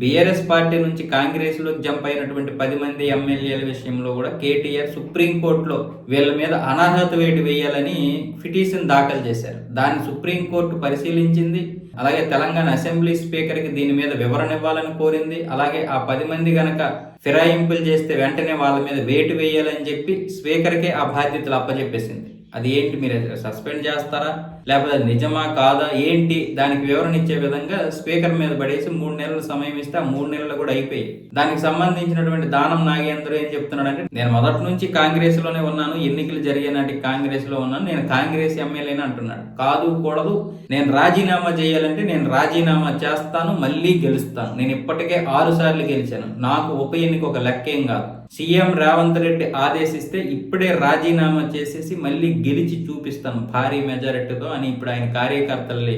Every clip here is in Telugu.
బీఆర్ఎస్ పార్టీ నుంచి కాంగ్రెస్లో జంప్ అయినటువంటి పది మంది ఎమ్మెల్యేల విషయంలో కూడా కేటీఆర్ సుప్రీంకోర్టులో వీళ్ళ మీద అనర్హత వేటు వేయాలని పిటిషన్ దాఖలు చేశారు. దాన్ని సుప్రీంకోర్టు పరిశీలించింది. అలాగే తెలంగాణ అసెంబ్లీ స్పీకర్కి దీని మీద వివరణ ఇవ్వాలని కోరింది. అలాగే ఆ పది మంది గనక ఫిరాయింపులు చేస్తే వెంటనే వాళ్ళ మీద వేటు వేయాలని చెప్పి స్పీకర్కే ఆ బాధ్యతలు అప్పచెప్పేసింది అది ఏంటి మీరు సస్పెండ్ చేస్తారా? లేకపోతే అది నిజమా కాదా? ఏంటి? దానికి వివరణ ఇచ్చే విధంగా స్పీకర్ మీద పడేసి మూడు నెలలు సమయం ఇస్తే ఆ మూడు నెలలు కూడా అయిపోయి దానికి సంబంధించినటువంటి దానం నాగేంద్ర ఏం చెప్తున్నాడంటే నేను మొదటి నుంచి కాంగ్రెస్లోనే ఉన్నాను ఎన్నికలు జరిగే నాటికి కాంగ్రెస్లో ఉన్నాను నేను కాంగ్రెస్ ఎమ్మెల్యేనే అంటున్నాడు. కాదు కూడదు. నేను రాజీనామా చేయాలంటే నేను రాజీనామా చేస్తాను మళ్ళీ గెలుస్తాను. నేను ఇప్పటికే ఆరు సార్లు గెలిచాను. నాకు ఉప ఎన్నిక ఒక లెక్కేం కాదు. సీఎం రేవంత్ రెడ్డి ఆదేశిస్తే ఇప్పుడే రాజీనామా చేసేసి మళ్ళీ గెలిచి చూపిస్తాను భారీ మెజారిటీతో అని ఇప్పుడు ఆయన కార్యకర్తల్ని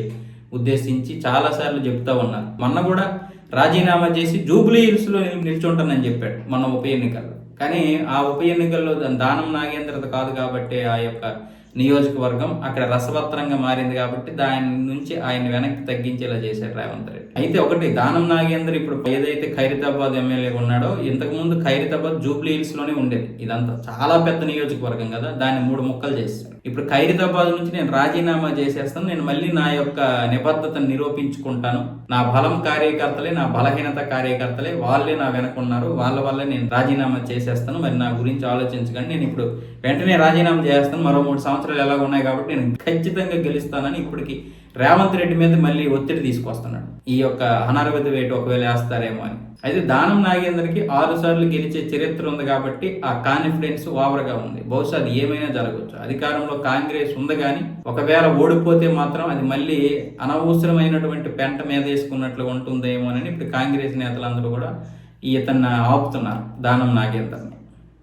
ఉద్దేశించి చాలాసార్లు చెప్తా ఉన్నారు. మొన్న కూడా రాజీనామా చేసి జూబ్లీ హిల్స్లో నిల్చుంటానని చెప్పాడు మొన్న ఉప ఎన్నికల్లో. కానీ ఆ ఉప ఎన్నికల్లో దానం నాగేంద్రత కాదు కాబట్టి ఆ యొక్క నియోజకవర్గం అక్కడ రసవత్రంగా మారింది కాబట్టి దాని నుంచి ఆయన వెనక్కి తగ్గించేలా చేశారు రేవంత్ రెడ్డి. అయితే ఒకటి దానం నాగేందర్ ఇప్పుడు ఏదైతే ఖైరతాబాద్ ఎమ్మెల్యే ఉన్నాడో ఇంతకుముందు ఖైరతాబాద్ జూబ్లీ హిల్స్లోనే ఉండేది. ఇదంతా చాలా పెద్ద నియోజకవర్గం కదా దాన్ని మూడు ముక్కలు చేశారు ఇప్పుడు ఖైరతాబాద్ నుంచి నేను రాజీనామా చేసేస్తాను నేను మళ్ళీ నా యొక్క నిబద్ధతను నిరూపించుకుంటాను. నా బలం కార్యకర్తలే నా బలహీనత కార్యకర్తలే వాళ్ళే నా వెనక ఉన్నారు వాళ్ళ వల్లే నేను రాజీనామా చేసేస్తాను. మరి నా గురించి ఆలోచించకండి. నేను ఇప్పుడు వెంటనే రాజీనామా చేస్తాను మరో మూడు సంవత్సరాలు ఎలాగ ఉన్నాయి కాబట్టి నేను ఖచ్చితంగా గెలుస్తానని ఇప్పటికి రేవంత్ రెడ్డి మీద మళ్ళీ ఒత్తిడి తీసుకొస్తున్నాడు. ఈ యొక్క అనర్హత వేటు ఒకవేళ వేస్తారేమో అని. అయితే దానం నాగేందర్కి ఆరు సార్లు గెలిచే చరిత్ర ఉంది కాబట్టి ఆ కాన్ఫిడెన్స్ ఓవర్గా ఉంది. బహుశా అది ఏమైనా జరగవచ్చు అధికారంలో కాంగ్రెస్ ఉంది కానీ ఒకవేళ ఓడిపోతే మాత్రం అది మళ్ళీ అనవసరమైనటువంటి పెంట మీద వేసుకున్నట్లు ఉంటుందేమోనని ఇప్పుడు కాంగ్రెస్ నేతలందరూ కూడా ఈ ఇతన్ని ఆపుతున్నారు దానం నాగేందర్ని.